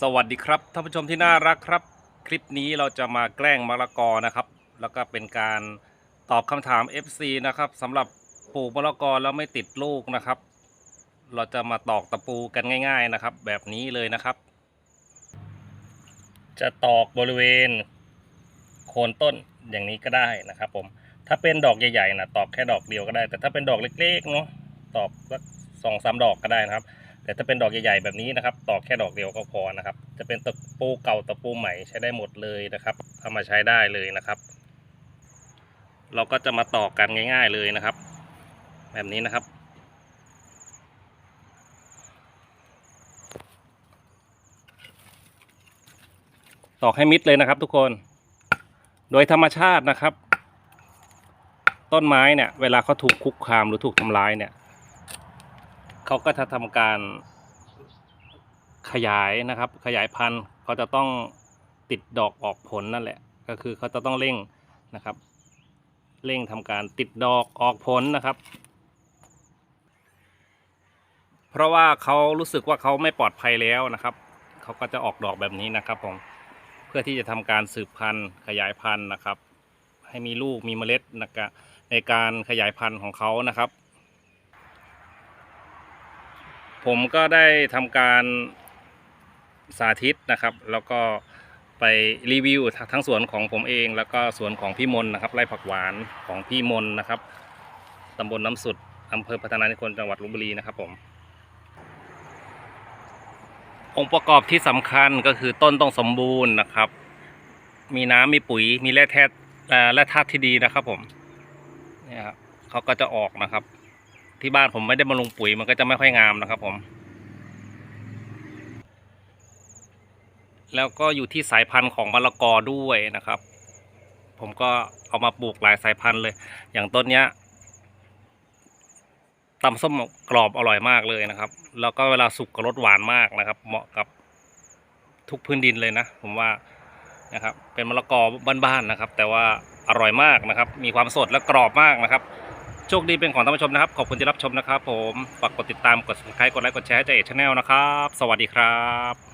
สวัสดีครับท่านผู้ชมที่น่ารักครับ คลิปนี้เราจะมาแกล้งมะละกอนะครับ แล้วก็เป็นการตอบคำถาม FC นะครับสำหรับปลูกมะละกอแล้วไม่ติดลูกนะครับ เราจะมาตอกตะปูกันง่าย ๆนะครับ แบบนี้เลยนะครับ จะตอกบริเวณโคนต้นอย่างนี้ก็ได้นะครับ ผมถ้าเป็นดอกใหญ่ๆนะตอกแค่ดอกเดียวก็ได้ แต่ถ้าเป็นดอกเล็กๆเนาะตอกสักสองสามดอกก็ได้นะครับ แต่ถ้าเป็นดอกใหญ่ๆแบบนี้นะครับ ตอกแค่ดอกเดียวก็พอนะครับ จะเป็นตะปูเก่าตะปูใหม่ใช้ได้หมดเลยนะครับเอามาใช้ได้เลยนะครับ เราก็จะมาตอกกันง่าย ๆเลยนะครับ แบบนี้นะครับตอกให้มิดเลยนะครับทุกคน โดยธรรมชาตินะครับ ต้นไม้เนี่ย เวลาเขาถูกคุกคามหรือถูกทำร้ายเนี่ย เขาก็จะทำการขยายนะครับ ขยายพันธุ์เขาจะต้องติดดอกออกผลนั่นแหละ ก็คือเขาจะต้องเร่งนะครับ เร่งทำการติดดอกออกผลนะครับ เพราะว่าเขารู้สึกว่าเขาไม่ปลอดภัยแล้วนะครับเขาก็จะออกดอกแบบนี้นะครับผมเพื่อที่จะทำการสืบพันธุ์ขยายพันธุ์นะครับ ให้มีลูกมีเมล็ดนะครับในการขยายพันธุ์ของเขานะครับ ผมก็ได้ทำการสาธิตนะครับ แล้วก็ไปรีวิวทั้งสวนของผมเอง แล้วก็สวนของพี่มนนะครับไร่ผักหวานของพี่มนนะครับตำบลน้ำสุดอำเภอพัฒนานิคมจังหวัดลบบุรีนะครับผม องค์ประกอบที่สำคัญก็คือต้นต้องสมบูรณ์นะครับ มีน้ำมีปุ๋ย มีแร่แท้แร่ธาตุที่ดีนะครับผมเนี่ยครับเขาก็จะออกนะครับ ที่บ้านผมไม่ได้มาลงปุ๋ยมันก็จะไม่ค่อยงามนะครับผม แล้วก็อยู่ที่สายพันธุ์ของมะละกอด้วยนะครับ ผมก็เอามาปลูกหลายสายพันธุ์เลย อย่างต้นเนี้ยตำส้มกรอบอร่อยมากเลยนะครับ แล้วก็เวลาสุกก็รสหวานมากนะครับ เหมาะกับทุกพื้นดินเลยนะ ผมว่านะครับ เป็นมะละกอบ้านๆนะครับ แต่ว่าอร่อยมากนะครับ มีความสดและกรอบมากนะครับ โชคดีเป็นของท่านผู้ชมนะครับ ขอบคุณที่รับชมนะครับผมฝากกดติดตามกด subscribe กดไลค์กดแชร์ให้ใจเอกชาแนลนะครับ สวัสดีครับ